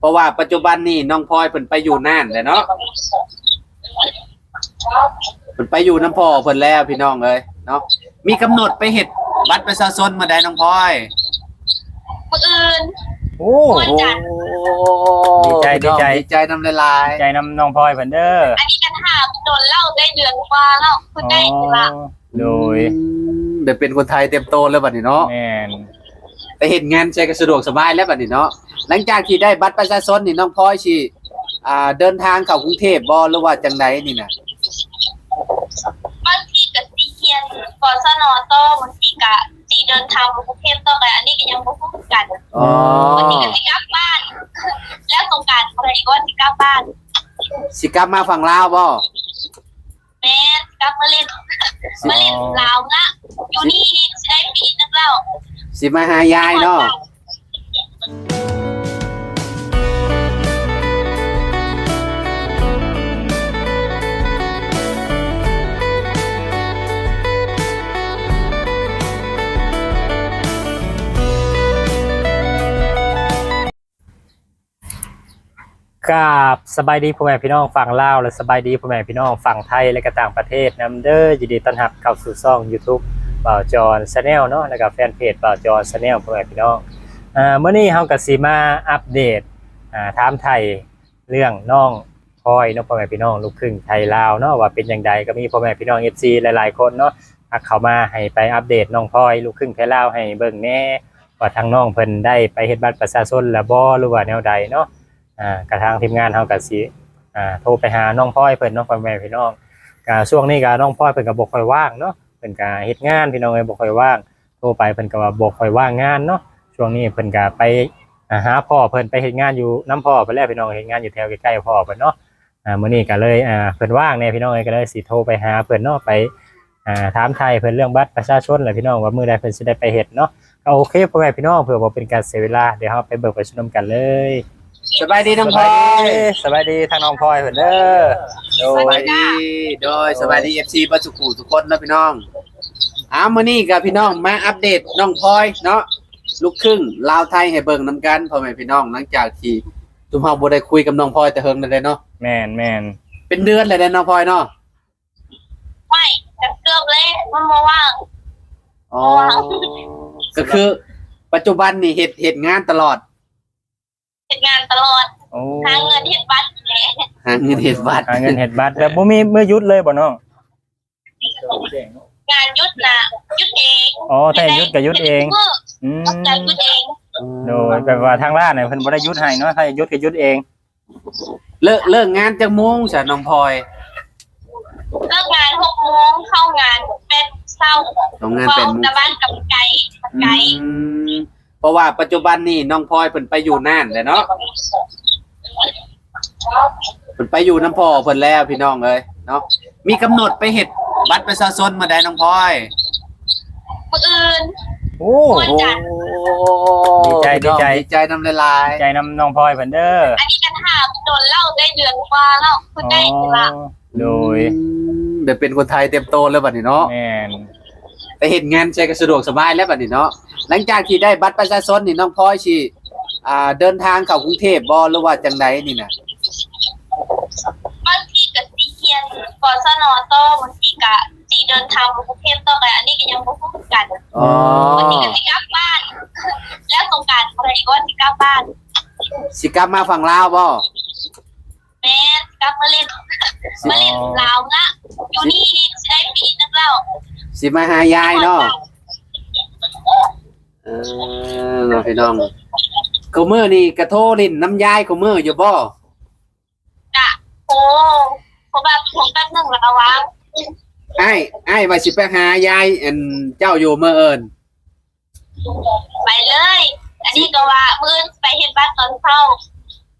เพราะว่าปัจจุบันนี่น้องพลอยเพิ่นไปอยู่น่านแหละเนาะเพิ่นไปอยู่น้ำพ่อเพิ่นแล้วพี่น้องเอ้ยเนาะมีกำหนดไปเฮ็ดบัตรประชาชนเมื่อใดน้องพลอยคนอื่น โอ้วันจันทร์ดีใจดีใจ ดีใจน้ำลายใจน้ำน้องพลอยเพิ่นเด้ออันนี้กันถามโดนเล่าได้เดือนกว่าแล้วคุณได้ละโดยเดี๋ยวเป็นคนไทยเต็มโตแล้วบัดนี้เนาะแม่นไปเห็นงานใช้ก็สะดวกสบายแล้วบัดนี้เนาะ หลังจากที่ได้บัตรประชาชนนี่น้องพลอยสิอ่า เดินทางเข้ากรุงเทพบ่หรือว่าจังไดนี่น่ะบางทีกับสีเฮียนกศนโตบางทีกับสีเดินทางมากรุงเทพต่อไปอันนี้ก็ยังบ่พูดกันอ๋อวันนี้ก็สิกลับบ้าน แล้วสงกรารอะไรอีกว่าสิกลับบ้านสิกลับมาฝั่งลาวบ่แม่กลับมาเล่นมาเล่นลาวละอยู่นี่สิได้ปีนึงแล้วสิมาหายายเนาะ กราบสบายดีพ่อแม่พี่น้องฝั่งลาวและสบายดีพ่อแม่พี่น้องฝั่งไทยและก็ต่างประเทศนํเด้อยินดีต้อนรับเข้าสู่ช่อง YouTube บ่าวจอน Channel เนาะแล้วก็แฟนเพจบ่าวจอน Channel พ่อแม่พี่น้องอ่ามื้อนี้เฮาก็สิมาอัปเดตอ่าถามไทยเรื่องน้องพลอยเนาะพ่อแม่พี่น้องลูกครึ่งไทยลาวเนาะว่าเป็นจังใดก็มีพ่อแม่พี่น้อง FC หลายๆ คนเนาะเข้ามาให้ไปอัปเดตน้องพลอยลูกครึ่งไทยลาวให้เบิ่งแน่ว่าทางน้องเพิ่นได้ไปเฮ็ดบัตรประชาชนแล้วบ่หรือว่าแนวใดเนาะ อ่ากระทางทีมงานเฮาก็สิอ่าโทรไปหาน้องพลอยเพิ่นน้องพ่อแม่พี่น้องก็ช่วงนี้ก็น้องพลอยเพิ่นก็บ่ค่อยว่างเนาะเพิ่นก็เฮ็ดงานพี่น้องเอ้ยบ่ค่อยว่างโทรไปเพิ่นก็ว่าบ่ค่อยว่างงานเนาะช่วงนี้เพิ่นก็ไปหาพ่อเพิ่นไปเฮ็ดงานอยู่น้ำพ่อเพิ่นแล้วพี่น้องเฮ็ดงานอยู่แถวใกล้ๆพ่อเพิ่นเนาะอ่ามื้อนี้ก็เลยอ่าเพิ่นว่างแน่พี่น้องเอ้ยก็เลยสิโทรไปหาเพิ่นเนาะไปอ่าถามไทยเพิ่นเรื่องบัตรประชาชนแหละพี่น้องว่ามื้อใดเพิ่นสิได้ไปเฮ็ดเนาะก็โอเคพ่อแม่พี่น้องเพื่อบ่เป็นการเสียเวลาเดี๋ยวเราไปเบิกประชุมกันเลย สบายดีน้องพลอยสบายดีทางน้องพลอยเพิ่นเด้อโดยสบายดีโดยสบายดี FC บ่สุขุทุกคนเนาะพี่น้องอ้ามื้อนี้ก็พี่น้องมาอัปเดตน้องพลอยเนาะลูกครึ่งลาวไทยให้เบิ่งนํกันพ่อแม่พี่น้องหลังจากที่ทุกเฮาบ่ได้คุยกับน้องพลอยแต่เฮิงนั่นเลยเนาะแม่นแม่นเป็นเดือนเลยนะน้องพลอยเนาะไม่แต่เกือบเลยมันมาว่างอ๋อก็คือ ปัจจุบันนี่เฮ็ดเฮ็ดงานตลอดเฮ็ดงาน ตลอดโอ้หาเงินเฮ็ดบัตรแหละหาเงินเฮ็ดบัตรหาเงินเฮ็ดบัตรแล้วบ่มีมื้อหยุดเลยบ่น้องงานยุดน่ะยุดเองอ๋อถ้าหยุดก็หยุดเองมื่ออืมต้องการยุดเองโดยแบบว่าทางร้านเนี่ยเพิ่นบ่ได้หยุดให้เนาะถ้าหยุดก็หยุดเอง เลิกเลิกงานจักโมงจ้ะน้องพลอยเลิกงานหกโมงเข้างานเป็นเศร้าโรงงานเฝ้าเป็นตะบ้านกับไก่กับไก่อืม เพราะว่าปัจจุบันนี่น้องพลอยเพิ่นไปอยู่น่านแหละเนาะเพิ่นไปอยู่น้ำพ่อเพิ่นแล้วพี่น้องเอ้ยเนาะมีกำหนดไปเฮ็ดบัตรประชาชนเมื่อใดน้องพลอยคนอื่น โอ้วันจันทร์ดีใจดีใจ ดีใจน้ำลายใจน้ำน้องพลอยเพิ่นเด้ออันนี้กันถามโดนเล่าได้เดือนกว่าแล้วคุณได้ละโดยเดี๋ยวเป็นคนไทยเต็มโตแล้วบัดนี้เนาะแม่น ไปเห็นงานใช้ก็สะดวกสบายแล้วบัดนี้เนาะหลังจากที่ได้บัตรประชาชนนี่น้องพลอยสิอ่าเดินทางเข้ากรุงเทพบ่หรือว่าจังไดนี่น่ะบางทีกับสีเฮียนกศนโตบางทีกับสีเดินทางมากรุงเทพต่อไปอันนี้ก็ยังบ่พูดกันอ๋อวันนี้ก็สิกลับบ้าน แล้วสงกรารอะไรอีกว่าสิกลับบ้านสิกลับมาฝั่งลาวบ่แม่กลับมาเล่นมาเล่นลาวละอยู่นี่สิได้ปีนึงแล้ว สิมาหายายเนาะเออเนาะพี่น้องกูมื้อนี่กระโทรลิ้นน้ำยายกูมื้ออยู่บ่กะโอ้เพราะแบบผมแป๊บหนึงแล้ววะไอ้ไอ้ายว่าสิไปหายายอันเจ้าอยู่เมื่อเอิ้นไปเลย อันนี้ก็ว่ามื้ออนไปเฮ็ดบ้านตอนเช้า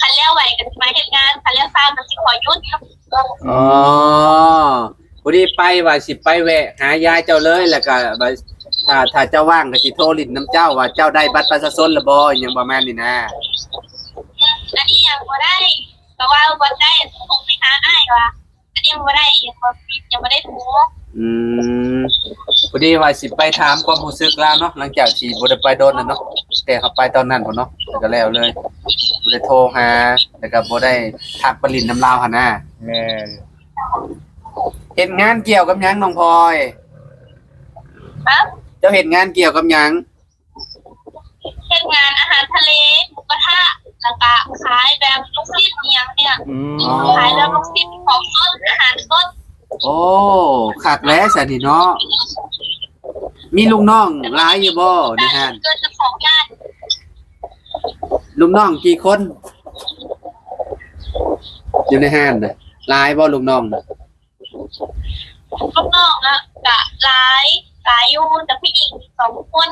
คันแล้วไหวกันมาเฮ็ดงานคันแล้วซ่ามันสิขอหยุดอ๋อ พอดีไปว่าสิไปแวะ หายายเจ้าเลยแล้วก็ว่าถ้าถ้าเจ้าว่างก็สิโทรลิ้นน้ำเจ้าว่าเจ้าได้บัตรประชาชนแล้วบ่อหยังประมาณนี้นะอันนี้ยังบ่ได้ก็ว่าบ่ได้คงไปหาอ้ายว่ะอันนี้ยังบ่ได้ยังบ่ยังบ่ได้ถูอืมพอดีว่าสิไปถามความรู้สึกแล้วเนาะหลังจากที่บ่ได้ไปโดนน่ะเนาะแต่เขาไปตอนนั้นพุ่นเนาะแล้วก็แล้วเลยบ่ได้โทรหาแล้วก็บ่ได้ทักปรินน้ำลาวหั่นน่ะแม่น เฮ็ดงานเกี่ยวกับหยังน้องพลอยฮะเจ้าเฮ็ดงานเกี่ยวกับหยังเฮ็ดงานอาหารทะเลหมูกระทะแล้วก็ขายแบบลูกชิ้นอหยังเนี่ยอืมขายแบบลูกชิ้นของสดอาหารสดโอ้คักแล้วซะนี่เนาะมีลูกน้องหลายอยู่บ่ในห้านเกินจะของญาติลูกน้องกี่คน อยู่ในห้านน่ะหลายบ่ลูกน้องน่ะ ลูกน้องอะกะหลายหลายอยู่แต่ผู้หญิงสองคน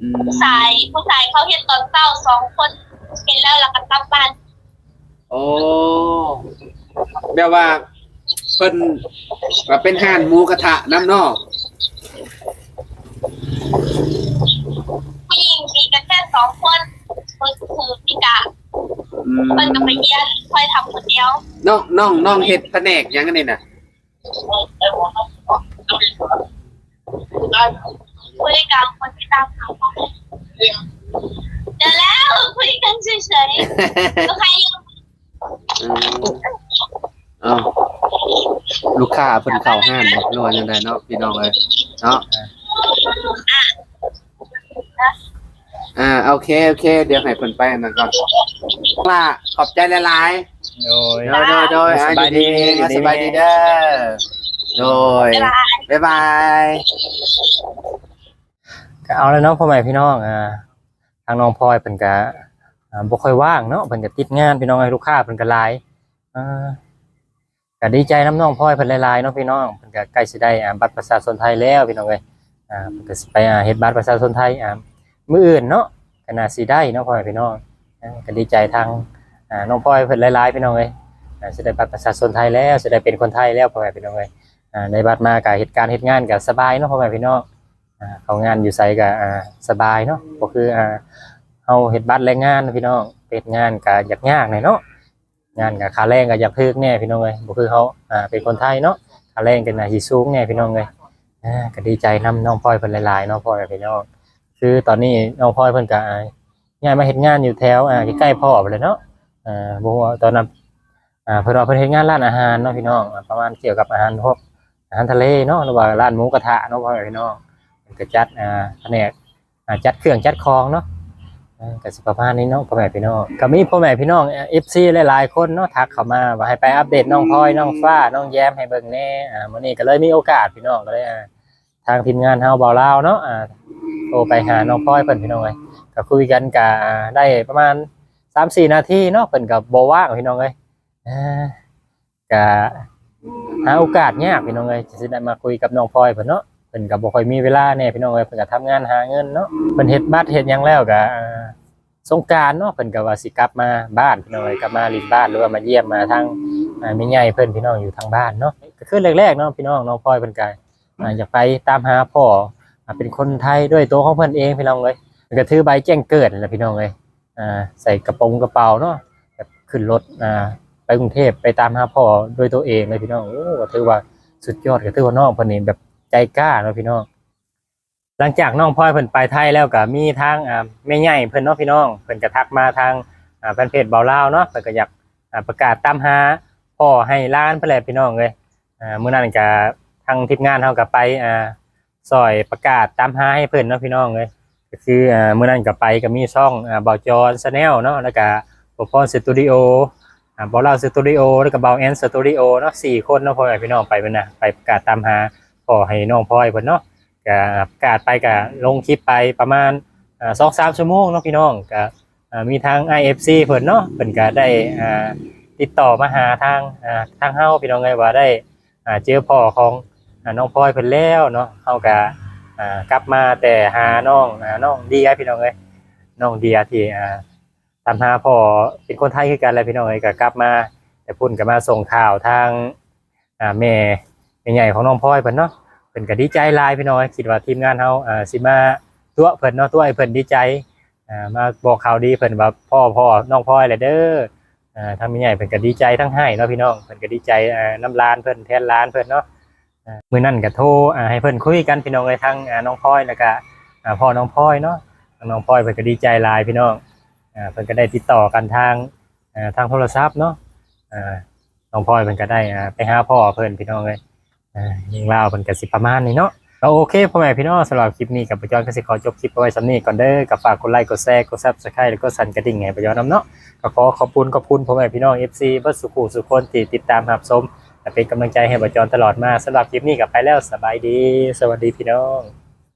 อืมผู้ชายผู้ชายเขาเฮ็ดตอนเช้าสองคนเห็นแล้วแล้วก็กลับบ้านโอ้แบบว่าเพิ่นว่าเป็นห้านหมูกระทะน้ำเนอกผู้หญิงมีกันแค่สองคนคนคือพิกาอืมเพิ่นก็ไปเรียนค่อยทำคนเดียวน้องน้องน้องเฮ็ดแผนกหยังกันนี่น่ะ คุยกันคนที่ตามหาพ่อเดี๋ยวแล้วคุยกันเฉยๆก็ใครอยู่อืมเอ้าลูกค้าเพิ่นเข้าห้านบ่รู้ว่าจังไดเนาะพี่น้องเอ้ยเนาะอ่าโอเคโอเค เดี๋ยวให้เพิ่นไปอันนั้นก่อนล่ะขอบใจหลายๆ โดยโดยโดยโดยสบายดีอะสบายดีเด้อโดยเวลาบ๊ายบายก็เอาแล้วเนาะพ่อแม่พี่น้องอ่าทางน้องพลอยเพิ่นก็อ่าบ่ค่อยว่างเนาะเพิ่นก็ติดงานพี่น้องให้ลูกค้าเพิ่นก็หลายอ่าก็ดีใจน้ำน้องพลอยเพิ่นหลายๆเนาะพี่น้องเพิ่นก็ใกล้สิได้อ่าบัตรประชาชนไทยแล้วพี่น้องเอ้ยอ่าเพิ่นก็สิไปอ่าเฮ็ดบัตรประชาชนไทยอ่ามื้ออื่นเนาะก็น่าสิได้เนาะพ่อแม่พี่น้องอ่าก็ดีใจทาง อ่าน้องพลอยเพิ่นหลายๆพี่น้องเอ้ยอ่าสิได้บัตรประชาชนไทยแล้วสิได้เป็นคนไทยแล้วพ่อแม่พี่น้องเอ้ยอ่าในบัตรมาก็เฮ็ดการณ์เฮ็ดงานก็สบายเนาะพ่อแม่พี่น้องอ่าเขางานอยู่ไสก็อ่าสบายเนาะก็คืออ่าเฮาเฮ็ดบัตรแรงงานพี่น้องเฮ็ดงานก็ยากยากหน่อยเนาะงานก็ค่าแรงก็อยากถึกแน่พี่น้องเอ้ยบ่คือเฮาอ่าเป็นคนไทยเนาะค่าแรงก็น่าสิสูงแน่พี่น้องเอ้ยอ่าก็ดีใจนํน้องพลอยเพิ่นหลายๆเนาะพ่อแม่พี่น้องคือตอนนี้น้องพลอยเพิ่นก็อ่าย้ายมาเฮ็ดงานอยู่แถวอ่าใกล้ๆพ่อไปเลยเนาะ อ่าบ่ฮู้ว่าตอนนั้นอ่าเพิ่นว่าเพิ่นเฮ็ดงานร้านอาหารเนาะพี่น้องอ่าประมาณเกี่ยวกับอาหารพวกอาหารทะเลเนาะหรือว่าร้านหมูกระทะเนาะพ่อพี่น้องก็จัดอ่าแผนกอ่าจัดเครื่องจัดของเนาะอ่าก็สิประมาณนี้เนาะพ่อแม่พี่น้องก็มีพ่อแม่พี่น้องเอฟซีหลายๆคนเนาะทักเข้ามาว่าให้ไปอัปเดตน้องพลอยน้องฟ้าน้องแย้มให้เบิ่งแน่อ่ามื้อนี้ก็เลยมีโอกาสพี่น้องก็เลยอ่าทางทีมงานเฮาเบาลาวเนาะอ่าโทรไปหาน้องพลอยเพิ่นพี่น้องเอ้ยก็คุยกันก็อ่าได้ประมาณ 3-4นาทีเนาะเพิ่นก็บ่ว่างพี่น้องเอ้ยก็หาโอกาสยากพี่น้องเอ้ยจะได้มาคุยกับน้องพลอยเพิ่นเนาะเพิ่นก็บ่ค่อยมีเวลาแน่พี่น้องเอ้ยเพิ่นก็ทำงานหาเงินเนาะเพิ่นเฮ็ดบัตรเฮ็ดหยังแล้วก็อ่าสงกานต์เนาะเพิ่นก็ว่าสิกลับมาบ้านพี่น้องเอ้ยกลับมาลินบ้านหรือว่ามาเยี่ยมมาทางอ่าแม่ใหญ่เพิ่นพี่น้องอยู่ทางบ้านเนาะก็คือแรกๆเนาะพี่น้องน้องพลอยเพิ่นก็อ่าอยากไปตามหาพ่อเป็นคนไทยด้วยตัวของเพิ่นเองพี่น้องเอ้ยก็ถือใบแจ้งเกิดนั่นแหละพี่น้องเอ้ย อ่าใส่กระโปรงกระเป๋าเนาะแบบขึ้นรถอ่าไปกรุงเทพไปตามหาพ่อด้วยตัวเองเลยพี่น้องโอ้ก็ถือว่าสุดยอดก็ถือว่าน้องเพิ่นนี่แบบใจกล้าเนาะพี่น้องหลังจากน้องพลอยเพิ่นไปไทยแล้วก็มีทางอ่าแม่ใหญ่เพิ่นเนาะพี่น้องเพิ่นก็ทักมาทางอ่าแฟนเพจเบาลาเนาะเพิ่นก็อยากอ่าประกาศตามหาพ่อให้ล้านเพิ่นแหละพี่น้องเอ้ยอ่ามื้อนั้นก็ทางทีมงานเฮาก็ไปอ่าซอยประกาศตามหาให้เพิ่นเนาะพี่น้องเอ้ย ก็คืออ่ามื้อนั้นก็ไปก็มีช่องอ่าเบาจอนชาแนลเนาะแล้วก็บ่พรสตูดิโออ่าเบาลาสตูดิโอแล้วก็เบาแอนสตูดิโอเนาะสี่คนเนาะพ่อแม่พี่น้องไปเพิ่นน่ะไปประกาศตามหาพ่อให้น้องพลอยเพิ่นเนาะก็ประกาศไปก็ลงคลิปไปประมาณสองสามชั่วโมงเนาะพี่น้องก็อ่ามีทาง IFC เพิ่นเนาะเพิ่นก็ได้อ่าติดต่อมาหาทางอ่าทางเฮาพี่น้องไงว่าได้อ่าเจอพ่อของน้องพลอยเพิ่นแล้วเนาะเฮาก็ อ่ากลับมาแต่หาน้องอ่าน้องเดียพี่น้องเอ้ยน้องเดียที่อ่าตามหาพ่อเป็นคนไทยคือกันแหละพี่น้องเอ้ยก็กลับมา แต่พุ่นก็มาส่งข่าวทางอ่าแม่ใหญ่ของน้องพลอยเพิ่นเนาะเพิ่นก็ดีใจหลายพี่น้อยคิดว่าทีมงานเฮาอ่าสิมาตัวเพิ่นเนาะตัวไอ้เพิ่นดีใจอ่ามาบอกข่าวดีเพิ่นว่าพ่อพ่อน้องพ่อยแหละเด้ออ่าทางแม่ใหญ่เพิ่นก็ดีใจทั้งให้เนาะพี่น้องเพิ่นก็ดีใจอ่าน้ำลานเพิ่นแทนลานเพิ่นเนาะ มือนั้นก็โทรให้เพิ่นคุยกันพี่น้องเอ้ยทั้งน้องพ่อยแล้วก็พ่อน้องพ่อยเนาะน้องพ่อยเพิ่นก็ดีใจลายพี่น้องเพิ่นก็ได้ติดต่อกันทางทางโทรศัพท์เนาะน้องพลอยเพิ่นก็ได้ไปหาพ่อเพิ่นพี่น้องเลยอ่าเรื่าเพิ่นก็สิประมาณนี้เนาะก็โอเคพ่อแม่พี่น้องสำหรับคลิปนี้กับประจอนก็สิขอจบคลิปเอาไว้สำนี้ก่อนเด้อกับฝากกดไลค์กดแชร์กด Subscribe แล้วก็สั่นกระดิ่งให้ประจอนนํเนาะก็ขอขอบคุณขอบคุณพ่อแม่พี่น้อง FC เบ่สุขุสุขคนที่ติดตามรับชม เป็นกำลังใจให้บจรตลอดมาสำหรับคลิปนี้กับไปแล้วสบายดี สวัสดีพี่น้อง